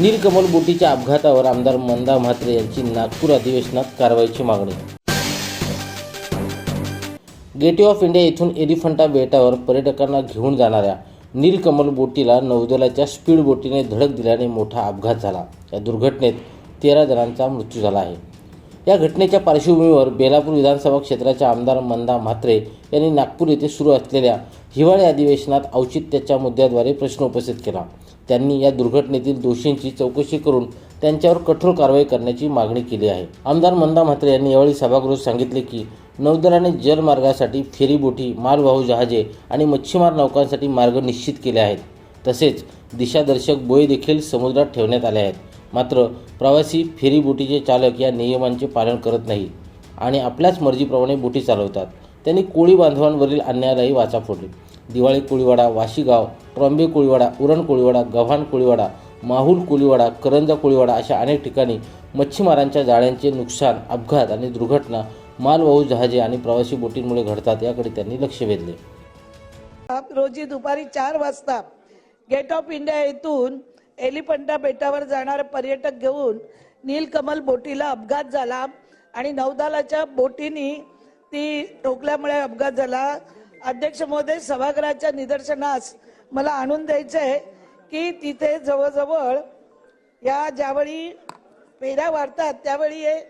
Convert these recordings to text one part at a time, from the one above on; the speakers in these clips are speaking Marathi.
नीलकमल बोटीच्या अपघातावर आमदार मंदा म्हात्रे यांची नागपूर अधिवेशनात कारवाईची मागणी. गेटवे ऑफ इंडिया येथून एलिफंटा बेटावर पर्यटकांना घेऊन जाणाऱ्या नीलकमल बोटीला नौदलाच्या स्पीड बोटीने धडक दिल्याने मोठा अपघात झाला. या दुर्घटनेत तेरा जणांचा मृत्यू झाला आहे. या घटनेच्या पार्श्वभूमीवर बेलापूर विधानसभा क्षेत्राच्या आमदार मंदा म्हात्रे यांनी नागपूर येथे सुरू असलेल्या हिवाळी अधिवेशनात औचित्याच्या मुद्द्याद्वारे प्रश्न उपस्थित केला. त्यांनी या दुर्घटनेतील दोषींची चौकशी करून त्यांच्यावर कठोर कारवाई करण्याची मागणी केली आहे. आमदार मंदा म्हात्रे यांनी यावेळी सभागृहात सांगितले की नौदलाने जलमार्गासाठी फेरीबोटी मालवाहू जहाजे आणि मच्छीमार नौकांसाठी मार्ग निश्चित केले आहेत. तसेच दिशादर्शक बोये देखील समुद्रात ठेवण्यात आले आहेत. मात्र प्रवासी फेरीबोटीचे चालक या नियमांचे पालन करत नाही आणि आपल्याच मर्जीप्रमाणे बोटी चालवतात. त्यांनी कोळी बांधवांवरील अन्यायालाही वाचा फोडली. दिवाळी कोळीवाडा वाशीगाव ट्रॉम्बे कोळीवाडा उरण कोळीवाडा गव्हाण कोळीवाडा माहूल कोळीवाडा करंजा कोळीवाडा अशा अनेक ठिकाणी मच्छीमारांच्या जाळ्यांचे नुकसान अपघात आणि दुर्घटना मालवाहू जहाजे आणि प्रवासी बोटींमुळे घडतात याकडे त्यांनी लक्ष वेधले. रोजी दुपारी चार वाजता गेट ऑफ इंडिया येथून एलिफंटा बेटावर जाणारे पर्यटक घेऊन नीलकमल बोटीला अपघात झाला आणि नौदालाच्या बोटीनी ती ठोकल्यामुळे अपघात झाला. अध्यक्ष महोदय सभागृहाच्या निदर्शनास मला आणून द्यायचं आहे की तिथे जवळजवळ या ज्यावेळी फेऱ्या वाढतात त्यावेळी हे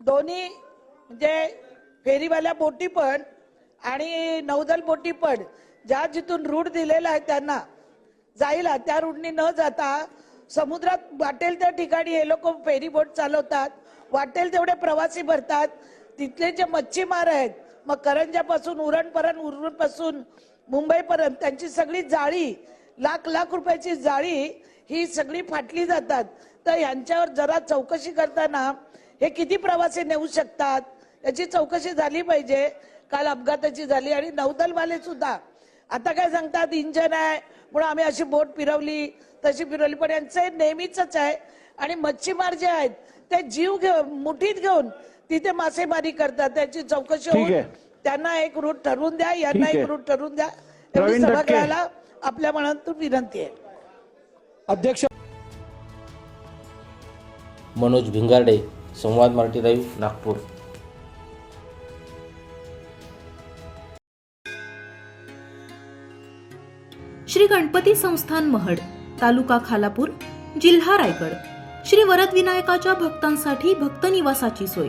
दोन्ही म्हणजे फेरीवाल्या बोटी पण आणि नौदल बोटी पण ज्या जिथून रूट दिलेला आहे त्यांना जायला त्या रूटनी न जाता समुद्रात वाटेल त्या ठिकाणी हे लोक फेरी बोट चालवतात. वाटेल तेवढे प्रवासी भरतात. तिथले जे मच्छीमार आहेत मग करंजापासून उरणपर्यंत उरणपासून मुंबईपर्यंत त्यांची सगळी जाळी लाख लाख रुपयाची जाळी ही सगळी फाटली जातात. तर यांच्यावर जरा चौकशी करताना हे किती प्रवासी नेऊ शकतात? याची चौकशी झाली पाहिजे. काल अपघाताची झाली आणि नौदलवाले सुद्धा. आता काय सांगतात? इंजन आहे. म्हणून आम्ही अशी बोट फिरवली तशी फिरवली. पण यांचं हे नेहमीच आहे. आणि मच्छीमार जे आहेत ते जीव घेऊन मुठीत घेऊन तिथे मासेमारी करतात त्याची चौकशी होऊन. त्यांना एक रूट ठरवून द्या यांना एक. रूट ठरवून द्या एवढी. सभागृहाला आपल्या मनातून विनंती आहे अध्यक्ष मनोज भिंगारडे संवाद मराठी लाईव्ह नागपूर श्री गणपती संस्थान महड तालुका खालापूर जिल्हा रायगड श्री वरद विनायकाच्या भक्तांसाठी भक्त निवासाची सोय